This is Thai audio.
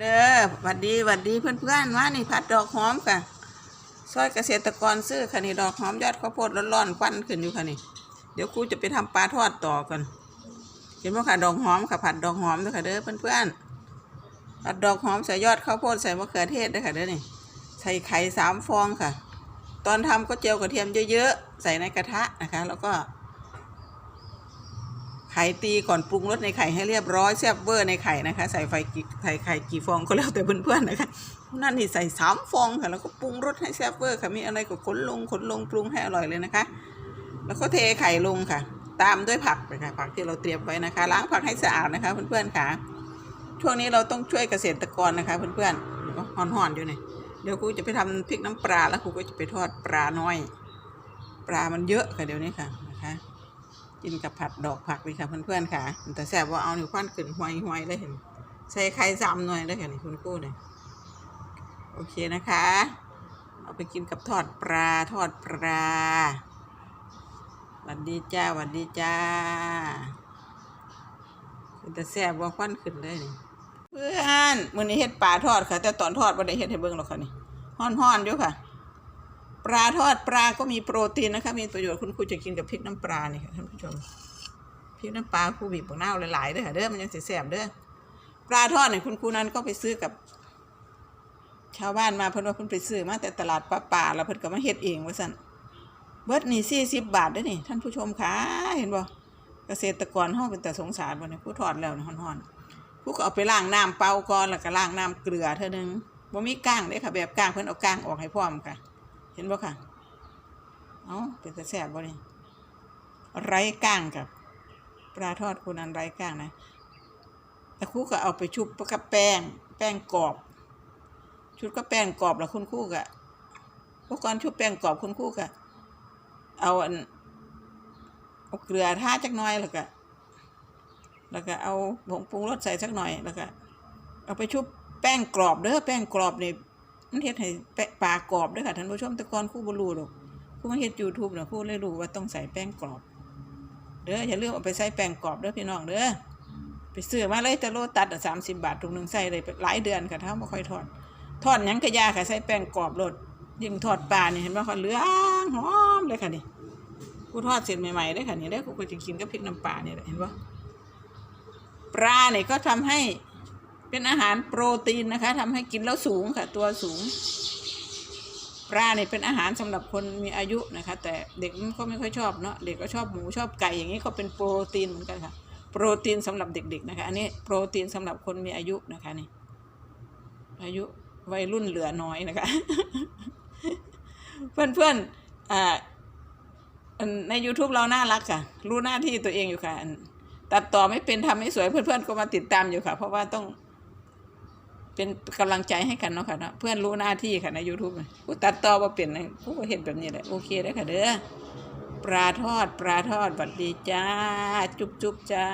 เด้อหวัดดีหวัดดีเพื่อนๆว่านี่ผัดดอกหอมค่ะซอยเกษตรกรซื้อค่ะนี่ดอกหอมยอดข้าวโพดร้อนๆควันขึ้นอยู่ค่ะนี่ เดี๋ยวครูจะไปทำปลาทอดต่อกัน เห็นไหมค่ะดอกหอมค่ะผัดดอกหอมด้วยค่ะเด้อเพื่อนๆผัดดอกหอมใส่ยอดข้าวโพดใส่มะเขือเทศด้วยค่ะเด้อนี่ ใส่ไข่สามฟองค่ะ ตอนทำก็เจียวกระเทียมเยอะๆใส่ในกระทะนะคะ แล้วก็ ไข่ตีก่อนปรุงรสในไข่ให้เรียบร้อยแซ่บเวอร์ในไข่นะคะ ใส่ไฟกี่ไข่ไข่กี่ฟองก็แล้วแต่เพื่อนๆนะคะนั่นนี่ใส่สามฟองค่ะแล้วก็ปรุงรสให้แซ่บเวอร์ค่ะมีอะไรก็ขนลงขนลงปรุงให้อร่อยเลยนะคะ แล้วก็เทไข่ลงค่ะ ตามด้วยผักนะคะผักที่เราเตรียมไว้นะคะ ล้างผักให้สะอาดนะคะเพื่อนๆค่ะช่วงนี้เราต้องช่วยเกษตรกรนะคะเพื่อนๆห่อนๆอยู่นี่เดี๋ยวครูจะไปทำพริกน้ำปลาแล้วครูก็จะไปทอดปลาน้อย ปลามันเยอะค่ะเดี๋ยวนี้ค่ะนะคะ กินกับผัดดอกผักเลยค่ะเพื่อนๆค่ะ แต่แซ่บว่าเอาหนิควันขึ้นหวยหวยๆเลยเห็นใส่ไข่สามหน่วยเลยค่ะนี่คุณครู่เนี่ยโอเคนะคะ เอาไปกินกับทอดปลาทอดปลาหวัดดีจ้าหวัดดีจ้าแต่แซ่บว่าควันขึ้นเลยนี่เพื่อนมื้อนี้เฮ็ดปลาทอดค่ะ แต่ตอนทอดบ่ได้เฮ็ดให้เบิ่งหรอกค่ะนี่ฮ้อนๆอยู่ค่ะ ปลาทอดปลาก็มีโปรตีนนะคะ มีประโยชน์คุณครูจะกินกับพริกน้ำปลานี่ค่ะท่านผู้ชมพริกน้ำปลาครูบีบหัวหน้าหลายๆเด้อค่ะเด้อมันยังแสบๆเด้อปลาทอดเนี่ยคุณครูนั้นก็ไปซื้อกับ ชาวบ้านมาเพิ่นว่าเพิ่นไปซื้อมาแต่ตลาดปลาป่าแล้วเพิ่นก็มาเฮ็ดเองว่าซั่นเบิดนี่สี่สิบบาทด้อนี่ท่านผู้ชมค่ะเห็นบ่เกษตรกรเฮาเป็นแต่สงสารบ่เนี่ยผู้ทอดแล้วนี่ฮ้อนๆผู้ก็เอาไปล้างน้ำเปล่าก่อนแล้วก็ล้างน้ำเกลือเท่านึงบ่มีก้างเด้ค่ะ แบบก้างเพิ่นเอาก้างออกให้พร้อมค่ะ เห็นบ่ค่ะ เอาเป็นตะแสบบ่นี่ไร้ก้างกับปลาทอดคุณอันไร้ก้างนะแต่ครู่ก็เอาไปชุบกับแป้ง แป้งกรอบ ชุบกับแป้งกรอบแล้วคุณครู่ก็พวกก่อนชุบแป้งกรอบคุณครู่ก็เอาอันเอาเกลือท่าจักหน่อยแล้วก็แล้วก็เอาผงปรุงรสใส่สักหน่อยแล้วก็เอาไปชุบแป้งกรอบเด้อแป้งกรอบนี่ มันเฮ็ดให้แปะปากรอบด้อค่ะท่านผู้ชมแต่ก่อนคู่บรูหรอกคู่มาเฮ็ด YouTube น่ะคู่เลยรู้ว่าต้องใส่แป้งกรอบ เด้ออย่าลืมเอาไปใส่แป้งกรอบเด้อพี่น้องเด้อไปซื้อมาเลยแต่โลตัดสามสิบบาทถุงหนึ่งใส่เลยหลายเดือนค่ะถ้าบ่ค่อยทอดทอดหยังกระยาค่ะใส่แป้งกรอบโลดยิ่งทอดปลาเนี่ยเห็นบ่ค่ะเหลืองหอมเลยค่ะนี่กูทอดเสร็จใหม่ๆเด้ค่ะนี่เด้กูก็จะกินกับพริกน้ำปลาเนี่แหละเห็นบ่ปลาเนี่ยก็ทำให้ เป็นอาหารโปรตีนนะคะทำให้กินแล้วสูงค่ะ ตัวสูง ปลาเนี่ยเป็นอาหารสำหรับคนมีอายุนะคะ แต่เด็กมันก็ไม่ค่อยชอบเนาะเด็กก็ชอบหมูชอบไก่อย่างนี้ก็เป็นโปรตีนเหมือนกันค่ะ โปรตีนสำหรับเด็ก ๆ นะคะ อันนี้โปรตีนสำหรับคนมีอายุนะคะนี่อายุวัยรุ่นเหลือน้อยนะคะ เพื่อนๆอ่าอันใน YouTube เราน่ารักค่ะ รู้หน้าที่ตัวเองอยู่ค่ะ ตัดต่อไม่เป็นทำไม่สวยเพื่อนๆก็มาติดตามอยู่ค่ะ เพราะว่าต้อง เป็นกำลังใจให้กันเนาะค่ะเนาะเพื่อนรู้หน้าที่ค่ะในยูทูบผู้ตัดต่อมาเปลี่ยนนะผู้ก็เห็นแบบนี้แหละโอเคได้ค่ะเด้อปลาทอดปลาทอดสวัสดีจ้า จุ๊บจุ๊บจ้า